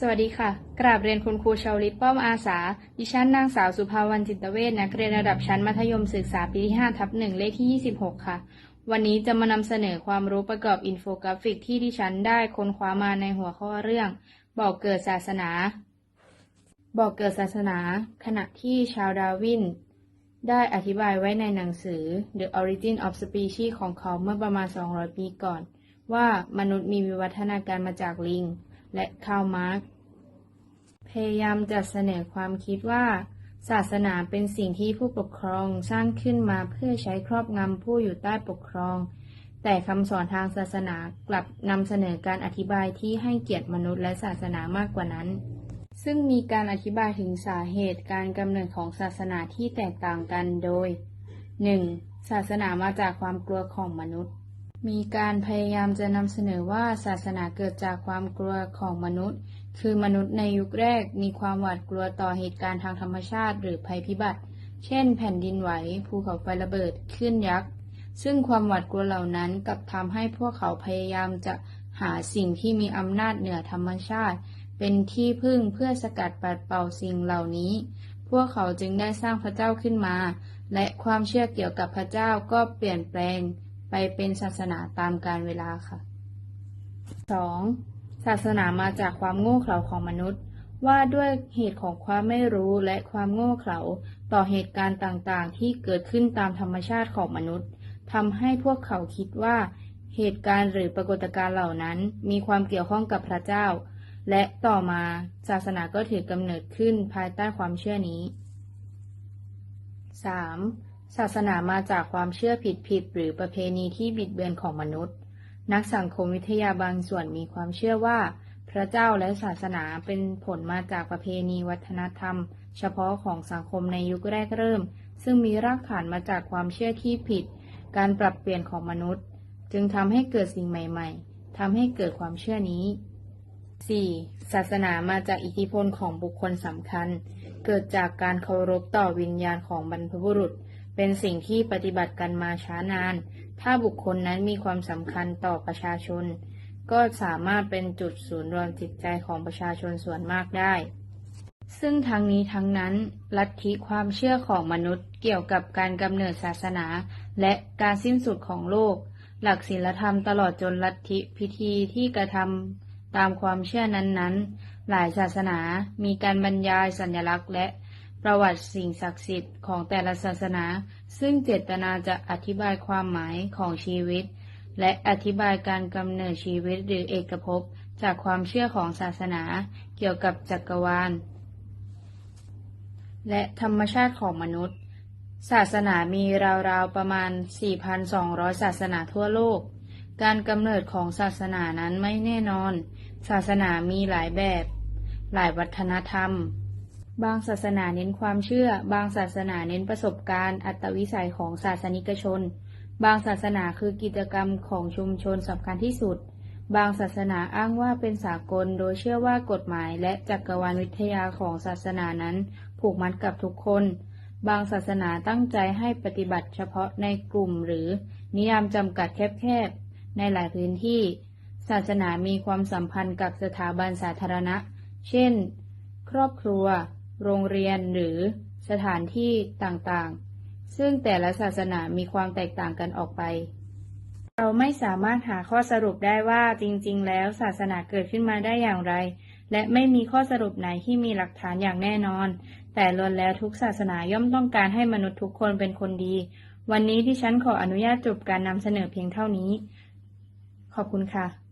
สวัสดีค่ะ กราบเรียนคุณครูชาวลิตป้อมอาสา ดิฉันนางสาวสุภาวันจิตเวชนักเรียนระดับชั้นมัธยมศึกษาปีที่5ทับ1เลขที่ 26 ค่ะ วันนี้จะมานำเสนอความรู้ประกอบอินโฟกราฟิกที่ดิฉันได้ค้นคว้ามาในหัวข้อเรื่อง บอกเกิดศาสนา บอกเกิดศาสนา ขณะที่ชาวดาวิน ได้อธิบายไว้ในหนังสือ The Origin of Species ของเขาเมื่อประมาณ 200 ปีก่อน ว่ามนุษย์มีวิวัฒนาการมาจากลิง และคาร์มาร์กพยายามจะเสนอความคิดว่า ศาสนาเป็นสิ่งที่ผู้ปกครองสร้างขึ้นมาเพื่อใช้ครอบงำผู้อยู่ใต้ปกครอง แต่คำสอนทางศาสนากลับนำเสนอการอธิบายที่ให้เกียรติมนุษย์และศาสนามากกว่านั้น ซึ่งมีการอธิบายถึงสาเหตุการกำเนิดของศาสนาที่แตกต่างกันโดย 1. ศาสนามาจากความกลัวของมนุษย์ มีการพยายามจะนำเสนอว่าศาสนาเกิดจากความกลัวของมนุษย์ คือมนุษย์ในยุคแรกมีความหวาดกลัวต่อเหตุการณ์ทางธรรมชาติหรือภัยพิบัติ เช่น แผ่นดินไหว ภูเขาไฟระเบิด คลื่นยักษ์ ซึ่งความหวาดกลัวเหล่านั้นกลับทำให้พวกเขาพยายามจะหาสิ่งที่มีอำนาจเหนือธรรมชาติ เป็นที่พึ่งเพื่อสกัดปัดเป่าสิ่งเหล่านี้ พวกเขาจึงได้สร้างพระเจ้าขึ้นมา และความเชื่อเกี่ยวกับพระเจ้าก็เปลี่ยนแปลง ไปเป็นศาสนาตามกาลเวลาค่ะ 2. ศาสนามาจากความโง่เขลาของมนุษย์ ว่าด้วยเหตุของความไม่รู้และความโง่เขลาต่อเหตุการณ์ต่างๆ ที่เกิดขึ้นตามธรรมชาติของมนุษย์ทำให้พวกเขาคิดว่า เหตุการณ์หรือปรากฏการณ์เหล่านั้นมีความเกี่ยวข้องกับพระเจ้า และต่อมาศาสนาก็ถือกำเนิดขึ้นภายใต้ความเชื่อนี้ 3. ศาสนามาจากความเชื่อผิดๆหรือประเพณีที่บิดเบือนของมนุษย์ นักสังคมวิทยาบางส่วนมีความเชื่อว่า พระเจ้าและศาสนาเป็นผลมาจากประเพณีวัฒนธรรม เฉพาะของสังคมในยุคแรกเริ่ม ซึ่งมีรากฐานมาจากความเชื่อที่ผิด การปรับเปลี่ยนของมนุษย์ จึงทำให้เกิดสิ่งใหม่ๆทำให้เกิดความเชื่อนี้ 4. ศาสนามาจากอิทธิพลของบุคคลสำคัญ เกิดจากการเคารพต่อวิญญาณของบรรพบุรุษ เป็นสิ่งที่ปฏิบัติกันมาช้านาน ถ้าบุคคลนั้นมีความสำคัญต่อประชาชน ก็สามารถเป็นจุดศูนย์รวมจิตใจของประชาชนส่วนมากได้ ซึ่งทั้งนี้ทั้งนั้น ลัทธิความเชื่อของมนุษย์เกี่ยวกับการกำเนิดศาสนา และการสิ้นสุดของโลก หลักศีลธรรมตลอดจนลัทธิพิธีที่กระทำตามความเชื่อนั้นๆ หลายศาสนามีการบรรยายสัญลักษณ์และ ประวัติสิ่งศักดิ์สิทธิ์ของแต่ละศาสนา ซึ่งเจตนาจะอธิบายความหมายของชีวิต และอธิบายการกำเนิดชีวิตหรือเอกภพจากความเชื่อของศาสนา เกี่ยวกับจักรวาล และธรรมชาติของมนุษย์ ศาสนามีราวๆประมาณ 4,200 ศาสนาทั่วโลก การกำเนิดของศาสนานั้นไม่แน่นอน ศาสนามีหลายแบบ หลายวัฒนธรรม บางศาสนาเน้นความเชื่อ บางศาสนาเน้นประสบการณ์ อัตวิสัยของศาสนิกชน บางศาสนาคือกิจกรรมของชุมชนสำคัญที่สุด บางศาสนาอ้างว่าเป็นสากล โดยเชื่อว่ากฎหมายและจักรวาลวิทยาของศาสนานั้นผูกมัดกับทุกคน บางศาสนาตั้งใจให้ปฏิบัติเฉพาะในกลุ่มหรือนิยามจำกัดแคบๆ ในหลายพื้นที่ ศาสนามีความสัมพันธ์กับสถาบันสาธารณะ เช่น ครอบครัว โรงเรียนหรือสถานที่ต่างๆ ซึ่งแต่ละศาสนามีความแตกต่างกันออกไป เราไม่สามารถหาข้อสรุปได้ว่าจริง ๆ แล้วศาสนาเกิดขึ้นมาได้อย่างไร และไม่มีข้อสรุปไหนที่มีหลักฐานอย่างแน่นอน แต่ล้วนแล้วทุกศาสนาย่อมต้องการให้มนุษย์ทุกคนเป็นคนดี วันนี้ที่ฉันขออนุญาตจบการนำเสนอเพียงเท่านี้ ขอบคุณค่ะ